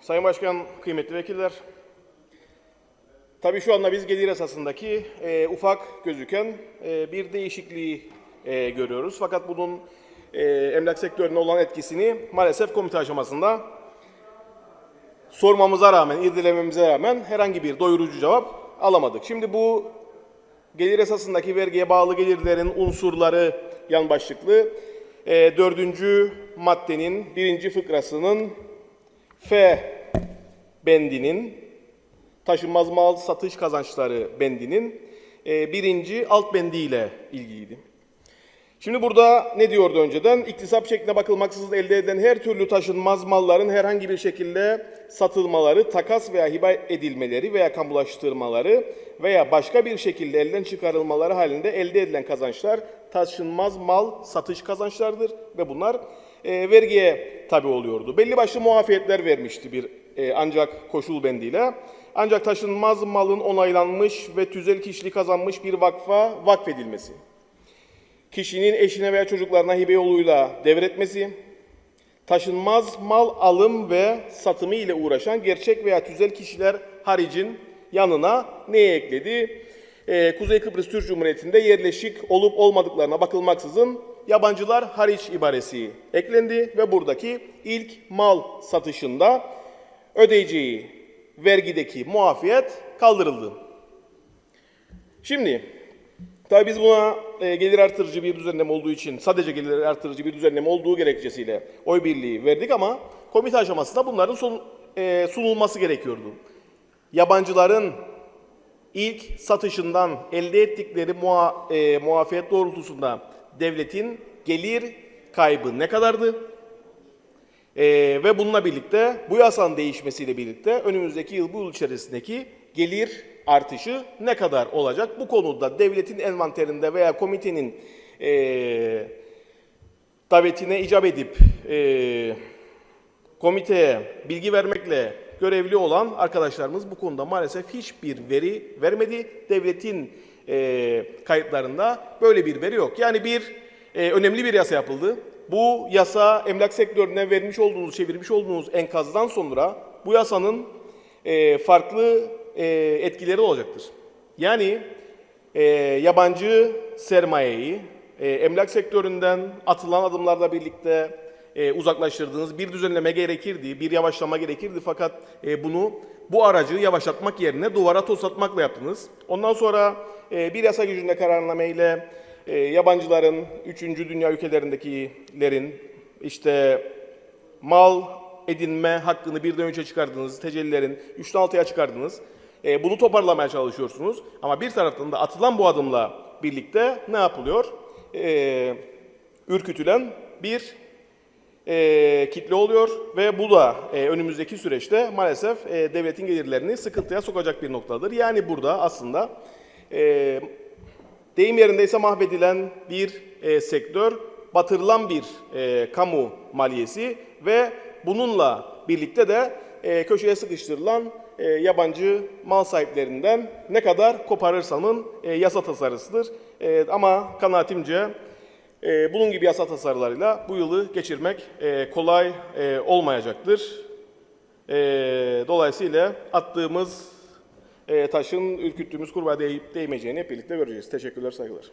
Sayın Başkan, kıymetli vekiller. Tabii şu anda biz gelir esasındaki e, ufak gözüken e, bir değişikliği e, görüyoruz. Fakat bunun e, emlak sektörüne olan etkisini maalesef komite aşamasında sormamıza rağmen, irdelememize rağmen herhangi bir doyurucu cevap alamadık. Şimdi bu gelir esasındaki vergiye bağlı gelirlerin unsurları yan başlıklı e, dördüncü maddenin birinci fıkrasının F bendinin taşınmaz mal satış kazançları bendinin e, birinci alt bendiyle ilgiliydi. Şimdi burada ne diyordu önceden? İktisap şekline bakılmaksızın elde edilen her türlü taşınmaz malların herhangi bir şekilde satılmaları, takas veya hibe edilmeleri veya kamulaştırmaları veya başka bir şekilde elden çıkarılmaları halinde elde edilen kazançlar taşınmaz mal satış kazançlardır ve bunlar e, vergiye tabi oluyordu. Belli başlı muafiyetler vermişti bir e, ancak koşul bendiyle. Ancak taşınmaz malın onaylanmış ve tüzel kişiliği kazanmış bir vakfa vakfedilmesi kişinin eşine veya çocuklarına hibe yoluyla devretmesi, taşınmaz mal alım ve satımı ile uğraşan gerçek veya tüzel kişiler haricin yanına neye ekledi? Ee, Kuzey Kıbrıs Türk Cumhuriyeti'nde yerleşik olup olmadıklarına bakılmaksızın yabancılar hariç ibaresi eklendi ve buradaki ilk mal satışında ödeyeceği vergideki muafiyet kaldırıldı. Şimdi Tabii biz buna e, gelir artırıcı bir düzenleme olduğu için, sadece gelir artırıcı bir düzenleme olduğu gerekçesiyle oy birliği verdik ama komite aşamasında bunların son, e, sunulması gerekiyordu. Yabancıların ilk satışından elde ettikleri mua, e, muafiyet doğrultusunda devletin gelir kaybı ne kadardı? E, ve bununla birlikte bu yasanın değişmesiyle birlikte önümüzdeki yıl bu yıl içerisindeki gelir artışı ne kadar olacak? Bu konuda devletin envanterinde veya komitenin e, davetine icap edip e, komiteye bilgi vermekle görevli olan arkadaşlarımız bu konuda maalesef hiçbir veri vermedi. Devletin e, kayıtlarında böyle bir veri yok. Yani bir e, önemli bir yasa yapıldı. Bu yasa emlak sektörüne vermiş olduğunuz, çevirmiş olduğunuz enkazdan sonra bu yasanın e, farklı e, etkileri olacaktır. Yani e, yabancı sermayeyi e, emlak sektöründen atılan adımlarla birlikte e, uzaklaştırdığınız bir düzenleme gerekirdi, bir yavaşlama gerekirdi fakat e, bunu bu aracı yavaşlatmak yerine duvara toslatmakla yaptınız. Ondan sonra e, bir yasa gücünde kararnameyle e, yabancıların, üçüncü dünya ülkelerindekilerin işte mal edinme hakkını birden önce çıkardınız, tecellilerin 3'ten 6'ya çıkardınız. E, bunu toparlamaya çalışıyorsunuz. Ama bir taraftan da atılan bu adımla birlikte ne yapılıyor? E, ürkütülen bir e, kitle oluyor ve bu da e, önümüzdeki süreçte maalesef e, devletin gelirlerini sıkıntıya sokacak bir noktadır. Yani burada aslında e, deyim yerindeyse mahvedilen bir e, sektör, batırılan bir e, kamu maliyesi ve bununla birlikte de e, köşeye sıkıştırılan e, yabancı mal sahiplerinden ne kadar koparırsanın e, yasa tasarısıdır. E, ama kanaatimce e, bunun gibi yasa tasarılarıyla bu yılı geçirmek e, kolay e, olmayacaktır. E, dolayısıyla attığımız e, taşın ürküttüğümüz kurbağa değip değmeyeceğini hep birlikte göreceğiz. Teşekkürler, saygılar.